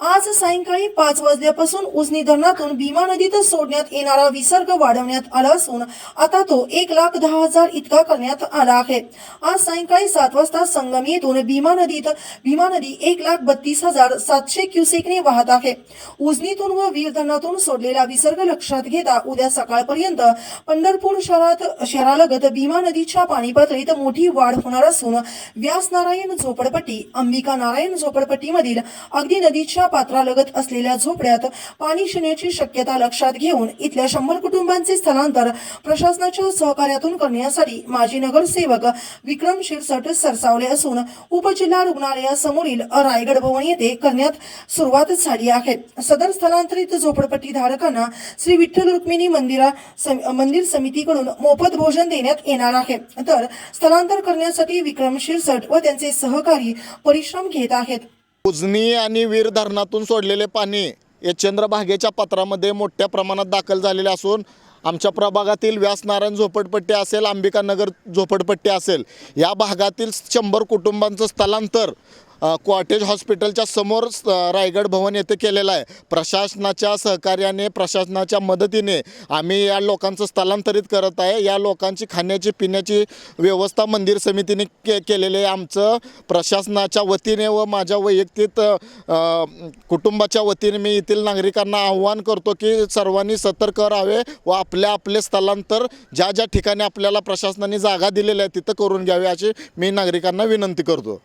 आज सायंकाळी पाच वाजल्यापासून उजनी धरणातून भीमा नदीत सोडण्यात येणारा विसर्ग वाढवण्यात आला असून आता तो एक लाख दहा हजार इतका करण्यात आला आहे. आज सायंकाळी सात वाजता संगम भीमा नदीत भीमा नदी एक लाख बत्तीस हजार सातशे क्युसेकने वाहत आहे. उजनीतून व वीर धरणातून सोडलेला विसर्ग लक्षात घेता उद्या सकाळपर्यंत पंढरपूर शहरात शहरालगत भीमा नदीच्या पाणी पातळीत मोठी वाढ होणार असून व्यास नारायण झोपडपट्टी अंबिका नारायण झोपडपट्टीमधील अगदी नदीच्या पात्रालगत असलेल्या झोपड्यात पाणी शिण्याची शक्यता लक्षात घेऊन इथल्या शंभर कुटुंबांचे स्थलांतर प्रशासनाच्या सहकार्यातून करण्यासाठी माजी नगरसेवक विक्रम शिरसट सरसावले असून उपजिल्हा रुग्णालयासमोरील रायगड भवन येथे करण्यात सुरुवात झाली आहे. सदर स्थलांतरित झोपडपट्टी धारकांना श्री विठ्ठल रुक्मिणी मंदिरा सम- मंदिर समितीकडून मोफत भोजन देण्यात येणार आहे. तर स्थलांतर करण्यासाठी विक्रम शिरसट व त्यांचे सहकारी परिश्रम घेत आहेत. उजनी आणि वीर धरणातून सोडलेले पाणी हे चंद्रभागेच्या पत्रामध्ये मोठ्या प्रमाणात दाखल झालेले असून आमच्या प्रभागातील व्यासनारायण झोपडपट्टी असेल अंबिकानगर झोपडपट्टी असेल या भागातील शंभर कुटुंबांचं स्थलांतर क्वाटेज हॉस्पिटलच्या समोर स- रायगड भवन येथे केलेलं आहे. प्रशासनाच्या सहकार्याने प्रशासनाच्या मदतीने आम्ही या लोकांचं स्थलांतरित करत आहे. या लोकांची खाण्याची पिण्याची व्यवस्था मंदिर समितीने के केलेली आहे आमचं. प्रशासनाच्या वतीने व माझ्या वैयक्तिक कुटुंबाच्या वतीने मी येथील नागरिकांना आव्हान करतो की सर्वांनी सतर्क राहावे व आपल्या आपले स्थलांतर ज्या ज्या ठिकाणी आपल्याला प्रशासनाने जागा दिलेल्या आहे तिथं करून घ्यावे अशी मी नागरिकांना विनंती करतो.